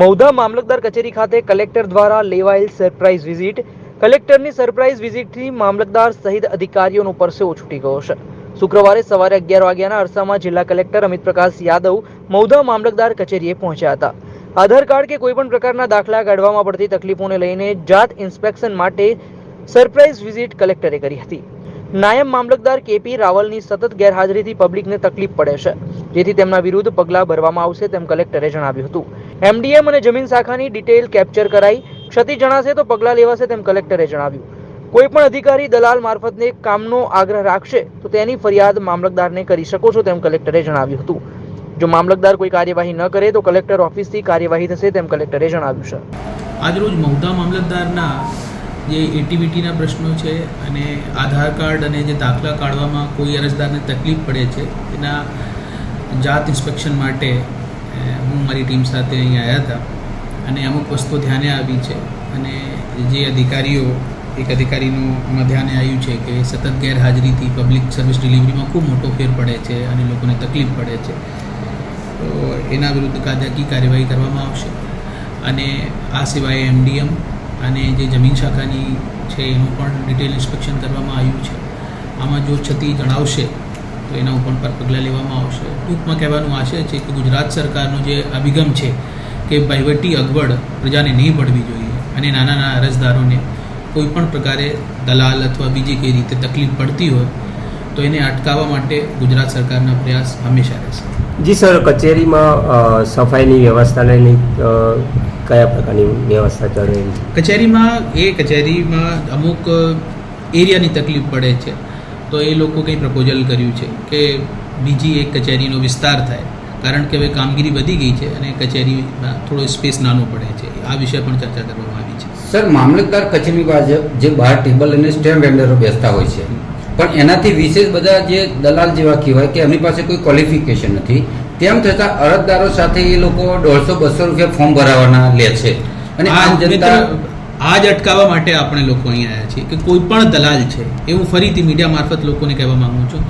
મૌધા મામલતદાર કચેરી ખાતે કલેક્ટર દ્વારા લેવાયેલ સરપ્રાઇઝ વિઝિટ. કલેક્ટરની સરપ્રાઇઝ વિઝિટથી મામલતદાર સહિત અધિકારીઓનો પરસેવો છૂટી ગયો છે. શુક્રવારે સવારે અગિયાર વાગ્યાના અરસામાં જિલ્લા કલેક્ટર અમિત પ્રકાશ યાદવ મૌધા મામલતદાર કચેરીએ પહોંચ્યા હતા. આધાર કાર્ડ કે કોઈપણ પ્રકારના દાખલા કાઢવામાં પડતી તકલીફોને લઈને જાત ઇન્સ્પેક્શન માટે સરપ્રાઇઝ વિઝિટ કલેક્ટરે કરી હતી. નાયબ મામલતદાર કેપી રાવલની સતત ગેરહાજરીથી પબ્લિકને તકલીફ પડે છે. જેથી તેમના વિરુદ્ધ પગલાં ભરવામાં આવશે તેમ કલેક્ટરે જણાવ્યું હતું. એમડીએમ અને જમીન શાખાની ડિટેલ કેપ્ચર કરાઈ. ક્ષતિ જણાશે તો પગલાં લેવાશે તેમ કલેક્ટરે જણાવ્યું. કોઈ પણ અધિકારી દલાલ મારફતને કામનો આગ્રહ રાખશે તો તેની ફરિયાદ મામલતદારને કરી શકો છો તેમ કલેક્ટરે જણાવ્યું હતું. જો મામલતદાર કોઈ કાર્યવાહી ન કરે તો કલેક્ટર ઓફિસથી કાર્યવાહી થશે તેમ કલેક્ટરે જણાવ્યું છે આજરોજ મહુધા મામલતદારના જે એટીવીટીના પ્રશ્નો છે અને આધાર કાર્ડ અને જે દાખલા કાઢવામાં કોઈ અરજદારને તકલીફ પડે છે, એના જાત ઇન્સ્પેક્શન માટે હું મારી ટીમ સાથે અહીં આવ્યા હતા અને અમુક વસ્તુઓ ધ્યાને આવી છે અને જે અધિકારીઓ, એક અધિકારીનું એમાં ધ્યાને આવ્યું છે કે સતત ગેરહાજરીથી પબ્લિક સર્વિસ ડિલિવરીમાં ખૂબ મોટો ફેર પડે છે અને લોકોને તકલીફ પડે છે. તો એના વિરુદ્ધ કાયદાકીય કાર્યવાહી કરવામાં આવશે. અને આ સિવાય એમડીએમ અને જે જમીન શાખાની છે એનું પણ ડિટેલ ઇન્સ્પેક્શન કરવામાં આવ્યું છે. આમાં જો છતી જણાવશે તો એના ઉપર પર પગલાં લેવામાં આવશે. ટૂંકમાં કહેવાનું આશય છે કે ગુજરાત સરકારનો જે અભિગમ છે કે વહીવટી અગવડ પ્રજાને નહીં પડવી જોઈએ અને નાના નાના અરજદારોને કોઈ પણ પ્રકારે દલાલ અથવા બીજી કઈ રીતે તકલીફ પડતી હોય તો એને અટકાવવા માટે ગુજરાત સરકારના પ્રયાસ હંમેશા રહેશે. જી સર કચેરીમાં સફાઈની વ્યવસ્થાને લઈને કયા પ્રકારની વ્યવસ્થા ચાલે છે? કચેરીમાં એ કચેરીમાં અમુક એરિયાની તકલીફ પડે છે. તો એ લોકો કંઈ પ્રપોઝલ કર્યું છે કે બીજી એક કચેરીનો વિસ્તાર થાય? કારણ કે હવે કામગીરી વધી ગઈ છે અને કચેરીમાં થોડો સ્પેસ નાનો પડે છે. આ વિશે પણ ચર્ચા કરવામાં આવી છે. સર મામલતદાર કચેરી પાસે જે બહાર ટેબલ અને સ્ટેમ્પ વેન્ડરો બેસતા હોય છે. પણ એનાથી વિશેષ બધા જે દલાલ જેવા કહેવાય કે એમની પાસે કોઈ ક્વોલિફિકેશન નથી. તેમ છતાં અરજદારો સાથે એ લોકો દોઢસો બસો રૂપિયા ફોર્મ ભરાવાના લે છે. અને આ આમ જનતા આ જ અટકાવવા માટે આપણે લોકો અહીં આવ્યા છીએ કે કોઈ પણ દલાલ છે, એ હું ફરીથી મીડિયા મારફત લોકોને કહેવા માગું છું,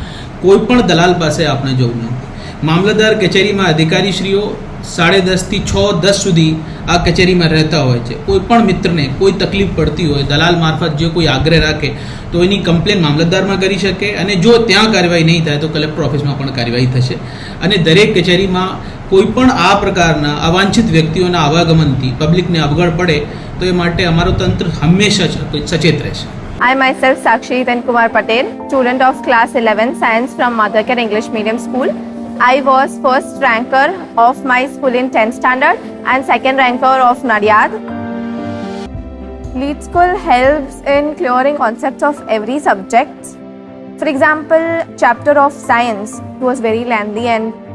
કોઈ પણ દલાલ પાસે આપણે જવું નથી. મામલતદાર કચેરીમાં અધિકારીશ્રીઓ સાડે દસથી છ, દસ સુધી આ કચેરીમાં રહેતા હોય છે. કોઈ પણ મિત્રને કોઈ તકલીફ પડતી હોય, દલાલ મારફત જે કોઈ આગ્રહ રાખે, તો એની કમ્પ્લેન મામલતદારમાં કરી શકે અને જો ત્યાં કાર્યવાહી નહીં થાય, તો કલેક્ટર ઓફિસમાં પણ કાર્યવાહી થશે. અને દરેક કચેરીમાં કોઈ પણ આ પ્રકારના અવાંછિત વ્યક્તિઓના આવાગમનથી પબ્લિકને અવગણ પડે તો એ માટે અમારું તંત્ર હંમેશા સચેત રહેશે I myself Sakshi Hitan Kumar Patel, student of class 11 science from Mothercare English Medium School. I was first ranker of my school in 10th standard and second ranker of Nadiad. Lead School helps in clearing concepts of every subject. For example, chapter of science was very lengthy and